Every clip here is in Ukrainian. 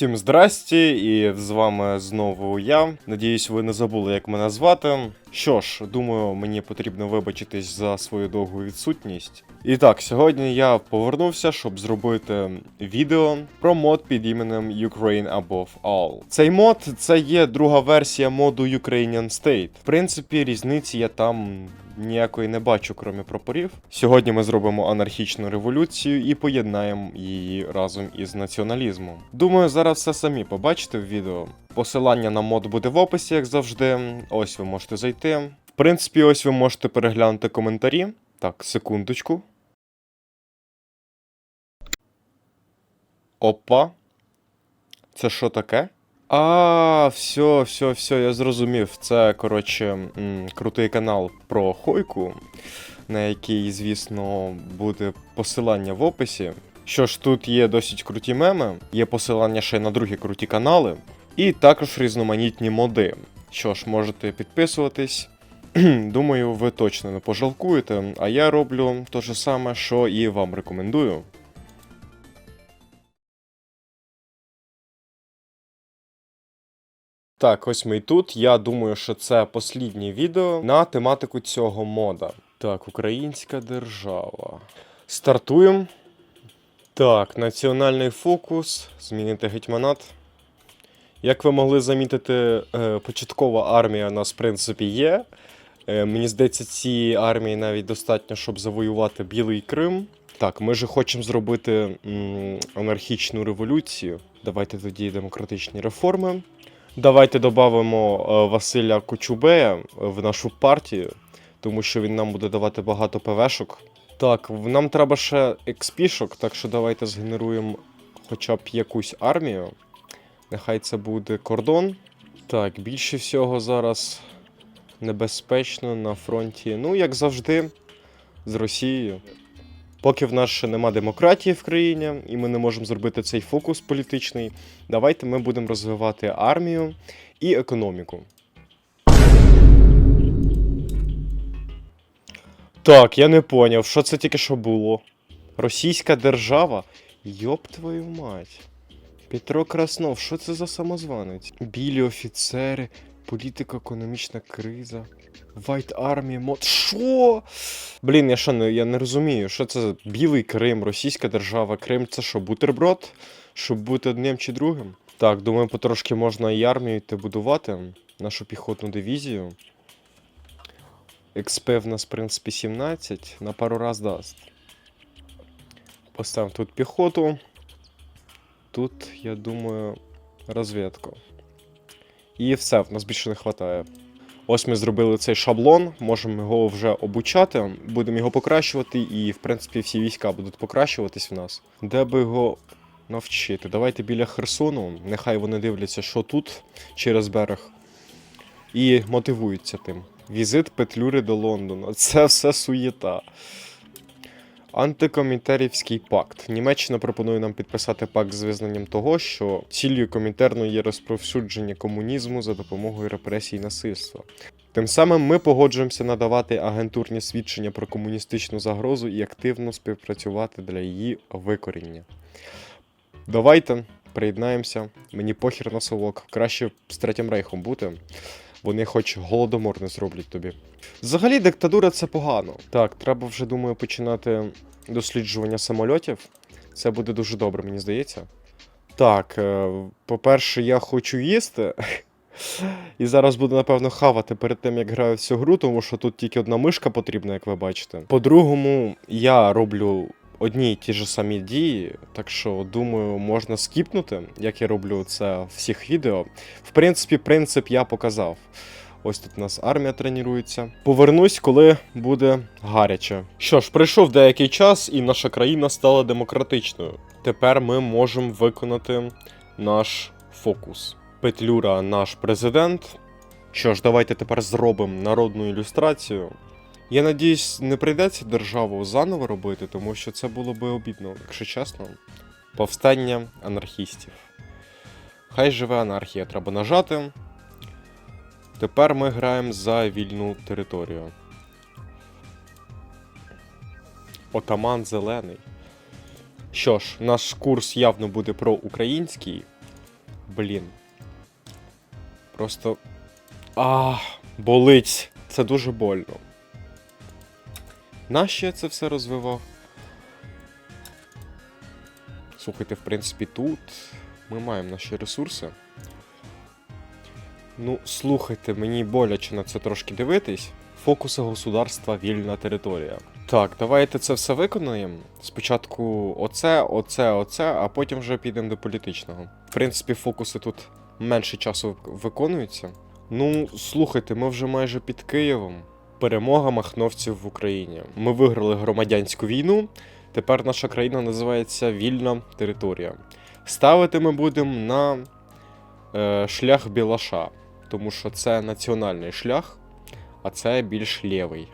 Всім здрасті, і з вами знову я. Надіюсь, ви не забули, як мене звати. Що ж, думаю, мені потрібно вибачитись за свою довгу відсутність. І так, сьогодні я повернувся, щоб зробити відео про мод під іменем Ukraine Above All. Цей мод це є друга версія моду Ukrainian State. В принципі, різниці я там ніякої не бачу, крім прапорів. Сьогодні ми зробимо анархічну революцію і поєднаємо її разом із націоналізмом. Думаю, зараз все самі побачите в відео. Посилання на мод буде в описі, як завжди. Ось ви можете зайти. В принципі, ось ви можете переглянути коментарі. Так, секундочку. Опа. Це що таке? А, все, все, все, я зрозумів. Це, коротше, крутий канал про Хойку, на який, звісно, буде посилання в описі. Що ж, тут є досить круті меми, є посилання ще й на другі круті канали, і також різноманітні моди. Що ж, можете підписуватись. Думаю, ви точно не пожалкуєте, а я роблю те ж саме, що і вам рекомендую. Так, ось ми і тут. Я думаю, що це посліднє відео на тематику цього мода. Так, українська держава. Стартуємо. Так, національний фокус. Змінити гетьманат. Як ви могли замітити, е, початкова армія у нас, в принципі, є. Е, Мені здається, цієї армії навіть достатньо, щоб завоювати Білий Крим. Так, ми же хочемо зробити анархічну революцію. Давайте тоді демократичні реформи. Давайте додамо е, Василя Кочубея в нашу партію, тому що він нам буде давати багато ПВшок. Так, нам треба ще експішок, так що давайте згенеруємо хоча б якусь армію. Нехай це буде кордон. Так, більше всього зараз небезпечно на фронті. Ну, як завжди, з Росією. Поки в нас ще нема демократії в країні, і ми не можемо зробити цей фокус політичний, давайте ми будемо розвивати армію і економіку. Так, я не поняв, що це тільки що було. Російська держава? Йоп твою мать. Петро Краснов, що це за самозванець? Білі офіцери, політико-економічна криза. Вайт армія, мод. Що? Блін, я що я не розумію, що це за білий Крим, російська держава, Крим це що, бутерброд? Щоб бути одним чи другим? Так, думаю, потрошки можна і армію йти будувати, нашу піхотну дивізію. XP в нас, в принципі, 17, на пару раз дасть. Поставимо тут піхоту. Тут, я думаю, розвідку. І все, в нас більше не вистачає. Ось ми зробили цей шаблон, можемо його вже обучати, будемо його покращувати, і, в принципі, всі війська будуть покращуватись в нас. Де би його навчити? Давайте біля Херсону, нехай вони дивляться, що тут через берег, і мотивуються тим. Візит Петлюри до Лондона. Це все суєта. Антикомінтерівський пакт. Німеччина пропонує нам підписати пакт з визнанням того, що ціллю комінтерну є розповсюдження комунізму за допомогою репресій і насильства. Тим самим ми погоджуємося надавати агентурні свідчення про комуністичну загрозу і активно співпрацювати для її викоріння. Давайте приєднаємося. Мені похір на совок. Краще з третім рейхом бути. Вони хоч голодомор не зроблять тобі. Взагалі, диктатура це погано. Так, треба вже, думаю, починати досліджування самольотів. Це буде дуже добре, мені здається. Так, е, по-перше, я хочу їсти. І зараз буду, напевно, хавати перед тим, як граю в цю гру, тому що тут тільки одна мишка потрібна, як ви бачите. По-другому, я роблю одні й ті ж самі дії, так що, думаю, можна скіпнути, як я роблю це в всіх відео. В принципі, принцип я показав. Ось тут у нас армія тренується. Повернусь, коли буде гаряче. Що ж, пройшов деякий час, і наша країна стала демократичною. Тепер ми можемо виконати наш фокус. Петлюра наш президент. Що ж, давайте тепер зробимо народну ілюстрацію. Я надіюсь, не прийдеться державу заново робити, тому що це було би обідно, якщо чесно. Повстання анархістів. Хай живе анархія, треба нажати. Тепер ми граємо за вільну територію. Отаман зелений. Що ж, наш курс явно буде проукраїнський. Блін. Просто. А, болить. Це дуже больно. Нащо я це все розвивав? Слухайте, в принципі, тут ми маємо наші ресурси. Ну, слухайте, мені боляче на це трошки дивитись. Фокуси государства вільна територія. Так, давайте це все виконаємо. Спочатку оце, оце, оце, а потім вже підемо до політичного. В принципі, фокуси тут менше часу виконуються. Ну, слухайте, ми вже майже під Києвом. Перемога махновців в Україні. Ми виграли громадянську війну. Тепер наша країна називається Вільна територія. Ставити ми будемо на е, шлях Білаша, тому що це національний шлях, а це більш лівий.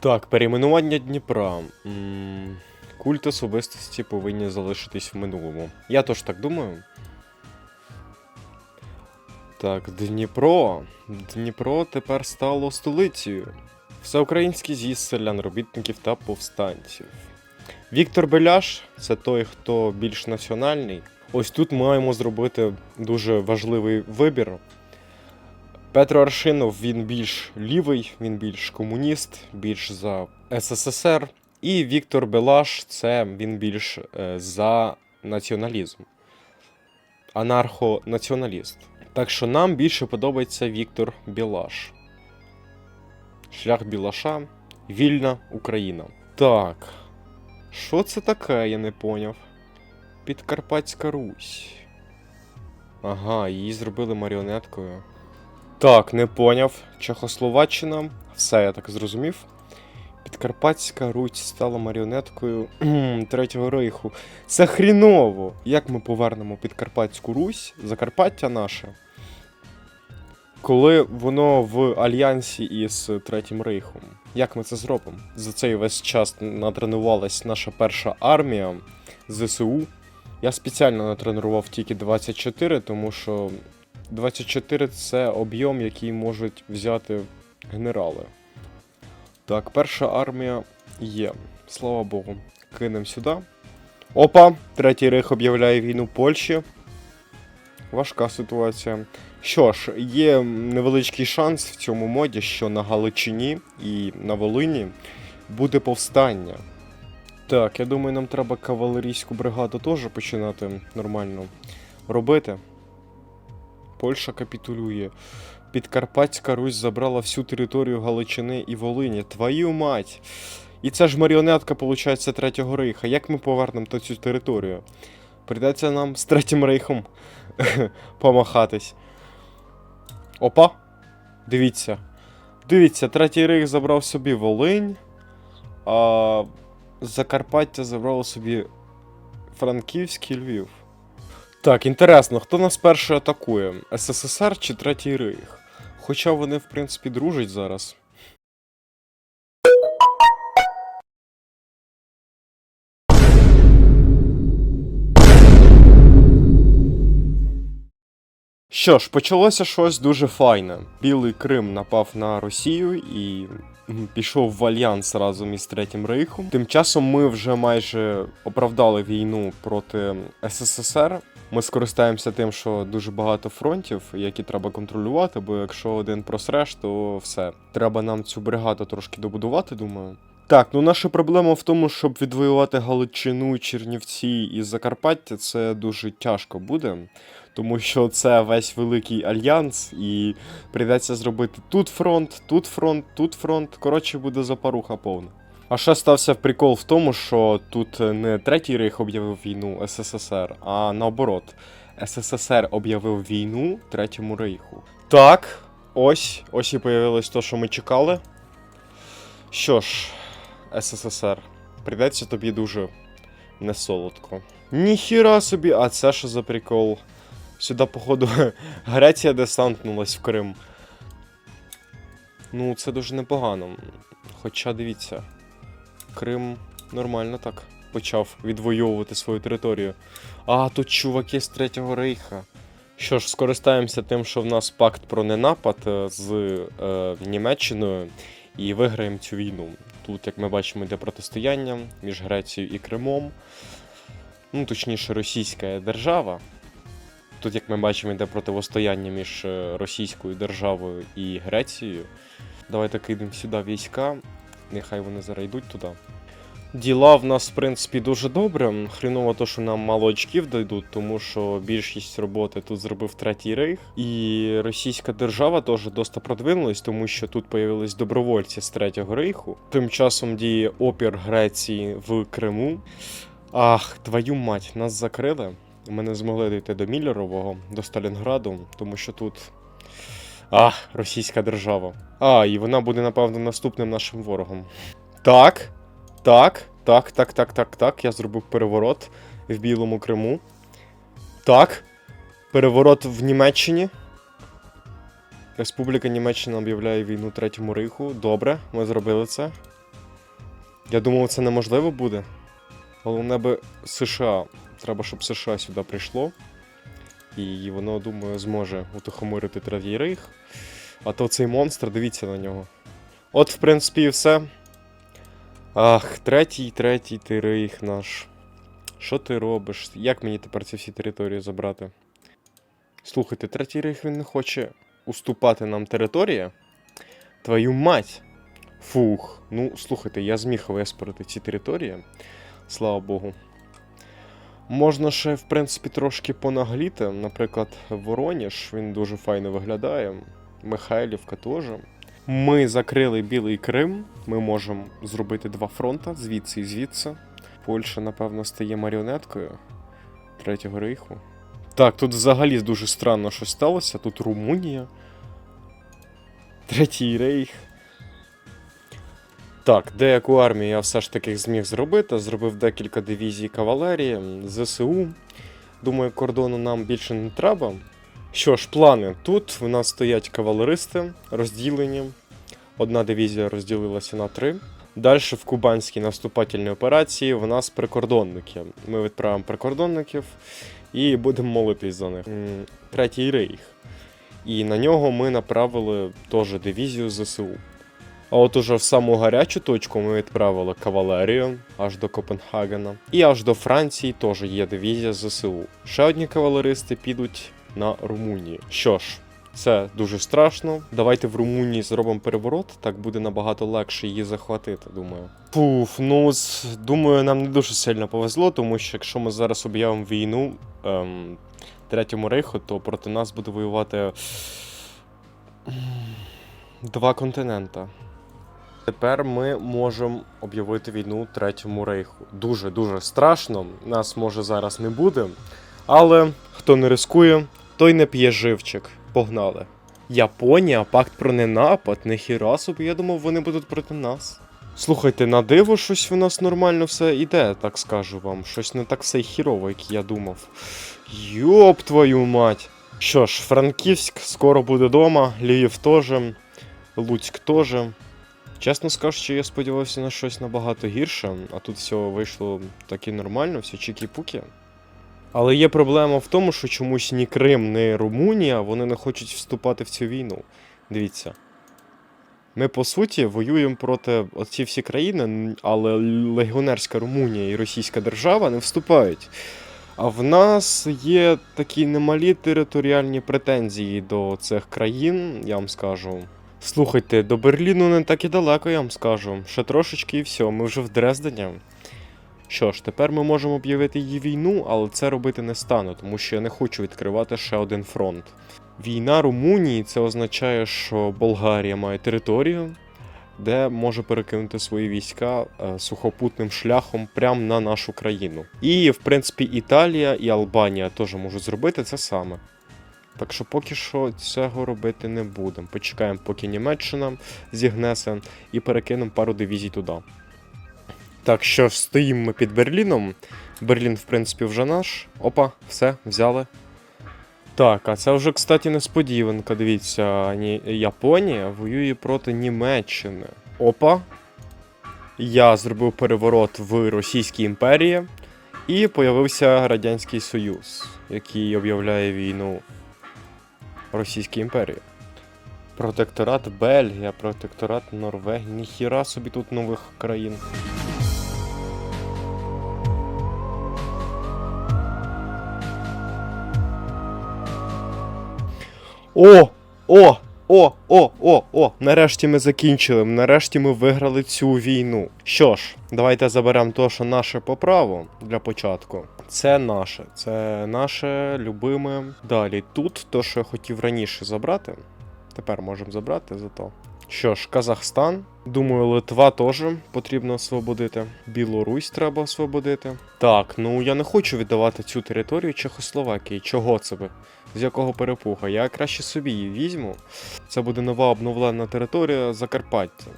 Так, перейменування Дніпра. м культ особистості повинні залишитись в минулому. Я теж так думаю. Так, Дніпро. Дніпро тепер стало столицею. Всеукраїнський з'їзд селян, робітників та повстанців. Віктор Беляш це той, хто більш національний. Ось тут маємо зробити дуже важливий вибір. Петро Аршинов він більш лівий, він більш комуніст, більш за СССР. І Віктор Белаш це він більш е, за націоналізм. Анархонаціоналіст. Так що нам більше подобається Віктор Білаш. Шлях Білаша. Вільна Україна. Так. Що це таке, я не поняв. Підкарпатська Русь. Ага, її зробили маріонеткою. Так, не поняв. Чехословаччина. Все, я так зрозумів. Підкарпатська Русь стала маріонеткою Третього Рейху. Це хріново! Як ми повернемо Підкарпатську Русь, Закарпаття наше, коли воно в альянсі із Третім Рейхом? Як ми це зробимо? За цей весь час натренувалась наша перша армія ЗСУ. Я спеціально натренував тільки 24, тому що 24 це об'єм, який можуть взяти генерали. Так, перша армія є. Слава Богу. Кинемо сюди. Опа! Третій рейх об'являє війну Польщі. Важка ситуація. Що ж, є невеличкий шанс в цьому моді, що на Галичині і на Волині буде повстання. Так, я думаю, нам треба кавалерійську бригаду теж починати нормально робити. Польща капітулює. Підкарпатська Русь забрала всю територію Галичини і Волині. Твою мать! І це ж маріонетка, виходить, Третього Рейха. Як ми повернемо цю територію? Прийдеться нам з Третім Рейхом помахатись. Опа! Дивіться. Дивіться, Третій Рейх забрав собі Волинь, а Закарпаття забрало собі Франківський Львів. Так, інтересно, хто нас перший атакує? СССР чи Третій Рейх? Хоча вони, в принципі, дружать зараз. Що ж, почалося щось дуже файне. Білий Крим напав на Росію і пішов в альянс разом із Третім Рейхом. Тим часом ми вже майже оправдали війну проти СССР. Ми скористаємося тим, що дуже багато фронтів, які треба контролювати, бо якщо один просреш, то все. Треба нам цю бригаду трошки добудувати, думаю. Так, ну наша проблема в тому, щоб відвоювати Галичину, Чернівці і Закарпаття, це дуже тяжко буде, тому що це весь великий альянс, і прийдеться зробити тут фронт, тут фронт, тут фронт. Коротше, буде запаруха повна. А ще стався прикол в тому, що тут не третій рейх об'явив війну СССР, а наоборот, СССР об'явив війну Третьому рейху. Так, ось, ось і появилось то, що ми чекали. Що ж, СССР, прийдеться тобі дуже несолодко. Ніхіра собі, а це що за прикол? Сюди, походу, Греція десантнулась в Крим. Ну, це дуже непогано. Хоча дивіться, Крим нормально так почав відвоювати свою територію. А, тут чуваки з Третього Рейха. Що ж, скористаємося тим, що в нас пакт про ненапад е, з е, Німеччиною і виграємо цю війну. Тут, як ми бачимо, йде протистояння між Грецією і Кримом. Ну, точніше, російська держава. Тут, як ми бачимо, йде противостояння між е, Російською державою і Грецією. Давайте кидаємо сюди війська, нехай вони зараз йдуть туди. Діла в нас, в принципі, дуже добре. Хріново то, що нам мало очків дойдуть, тому що більшість роботи тут зробив третій рейх. І російська держава теж досить продвинулась, тому що тут появились добровольці з третього рейху. Тим часом діє опір Греції в Криму. Ах, твою мать, нас закрили. Ми не змогли дійти до Міллерового, до Сталінграду, тому що тут. Ах, російська держава. А, і вона буде, напевно, наступним нашим ворогом. Так. Так, так, так, так, так, так. Я зробив переворот в Білому Криму. Так. Переворот в Німеччині. Республіка Німеччина об'являє війну Третьому Рейху. Добре, ми зробили це. Я думав, це неможливо буде. Головне би США. Треба, щоб США сюди прийшло. І воно, думаю, зможе утихомирити Третій Рейх. А то цей монстр, дивіться на нього. От, в принципі, і все. Ах, третій, третій ти рейх наш. Що ти робиш? Як мені тепер ці всі території забрати? Слухайте, третій рейх він не хоче уступати нам території. Твою мать! Фух. Ну, слухайте, я зміг виспорити ці території. Слава Богу. Можна ще, в принципі, трошки понагліти. Наприклад, Вороніж, він дуже файно виглядає. Михайлівка теж. Ми закрили Білий Крим. Ми можемо зробити два фронта звідси і звідси. Польща, напевно, стає маріонеткою Третього рейху. Так, тут взагалі дуже странно щось сталося. Тут Румунія. Третій рейх. Так, деяку армію я все ж таки зміг зробити. Зробив декілька дивізій кавалерії, ЗСУ. Думаю, кордону нам більше не треба. Що ж, плани. Тут в нас стоять кавалеристи розділені. Одна дивізія розділилася на три. Далі в Кубанській наступательній операції в нас прикордонники. Ми відправимо прикордонників і будемо молитись за них. Третій рейх. І на нього ми направили теж дивізію ЗСУ. А от уже в саму гарячу точку ми відправили кавалерію аж до Копенгагена. І аж до Франції теж є дивізія ЗСУ. Ще одні кавалеристи підуть на Румунію. Що ж, це дуже страшно. Давайте в Румунії зробимо переворот, так буде набагато легше її захватити, думаю. Пуф, ну думаю, нам не дуже сильно повезло, тому що якщо ми зараз об'явимо війну ем, Третьому рейху, то проти нас буде воювати два континента. Тепер ми можемо об'явити війну Третьому рейху. Дуже дуже страшно. Нас може зараз не буде. Але хто не рискує, той не п'є живчик. Погнали. Японія, пакт про ненапад, нехіра собі, я думав, вони будуть проти нас. Слухайте, на диво щось у нас нормально все іде, так скажу вам. Щось не так все й хірово, як я думав. Йоп твою мать. Що ж, Франківськ скоро буде дома, Львів теж, Луцьк теж. Чесно скажучи, я сподівався на щось набагато гірше, а тут все вийшло таки нормально, все чікі-пукі. Але є проблема в тому, що чомусь ні Крим, ні Румунія вони не хочуть вступати в цю війну. Дивіться. Ми, по суті, воюємо проти оці всі країни, але легіонерська Румунія і Російська держава не вступають. А в нас є такі немалі територіальні претензії до цих країн, я вам скажу. Слухайте, до Берліну не так і далеко, я вам скажу. Ще трошечки і все, ми вже в Дрездені. Що ж, тепер ми можемо об'явити її війну, але це робити не стану, тому що я не хочу відкривати ще один фронт. Війна Румунії це означає, що Болгарія має територію, де може перекинути свої війська е, сухопутним шляхом прямо на нашу країну. І, в принципі, Італія і Албанія теж можуть зробити це саме. Так що поки що цього робити не будемо. Почекаємо, поки Німеччина зігнеться, і перекинемо пару дивізій туди. Так що стоїмо ми під Берліном. Берлін, в принципі, вже наш. Опа, все, взяли. Так, а це вже, кстати, несподіванка. Дивіться, Ні- Японія воює проти Німеччини. Опа. Я зробив переворот в Російській імперії. І появився Радянський Союз, який об'являє війну Російській імперії. Протекторат Бельгія, протекторат Норвегії. Ніхіра собі тут нових країн. О! О! О, о, о, о! Нарешті ми закінчили. Нарешті ми виграли цю війну. Що ж, давайте заберемо то, що наше по праву для початку. Це наше, це наше любиме. Далі тут то, що я хотів раніше забрати. Тепер можемо забрати зато. Що ж, Казахстан. Думаю, Литва теж потрібно освободити. Білорусь треба освободити. Так, ну я не хочу віддавати цю територію Чехословакії. Чого це би? З якого перепуха? Я краще собі її візьму. Це буде нова обновлена територія Закарпаття.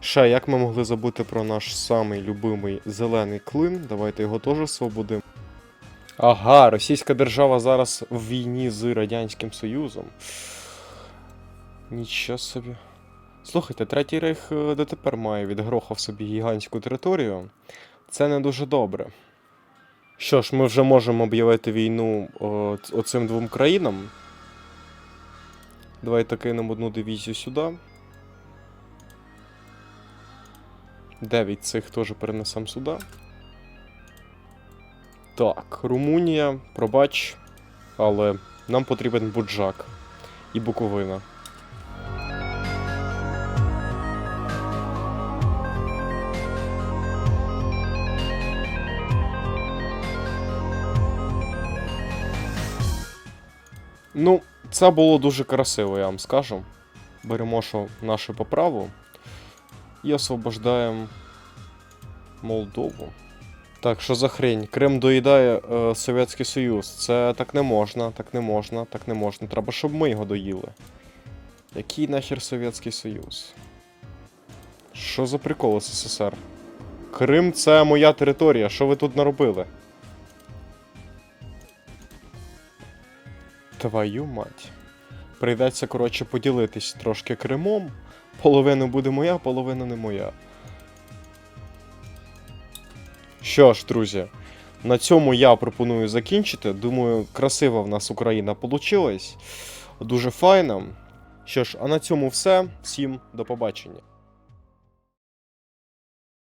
Ще як ми могли забути про наш самий любимий зелений клин? Давайте його теж освободимо. Ага, Російська держава зараз в війні з Радянським Союзом. Нічого собі. Слухайте, третій рейх е, дотепер має відгрохав собі гігантську територію. Це не дуже добре. Що ж, ми вже можемо об'явити війну о, оцим двом країнам. Давайте кинемо одну дивізію сюди. Дев'ять цих теж перенесемо сюди. Так, Румунія, пробач, але нам потрібен Буджак і Буковина. Ну, це було дуже красиво, я вам скажу. Беремо що нашу поправу і освобождаємо Молдову. Так, що за хрень? Крим доїдає е, Совєтський Союз. Це так не можна, так не можна, так не можна. Треба, щоб ми його доїли. Який нахер Совєтський Союз? Що за прикол СССР? Крим це моя територія. Що ви тут наробили? Твою мать. Прийдеться, коротше, поділитись трошки Кримом. Половина буде моя, половина не моя. Що ж, друзі, на цьому я пропоную закінчити. Думаю, красива в нас Україна получилась. Дуже файно. Що ж, а на цьому все. Всім до побачення.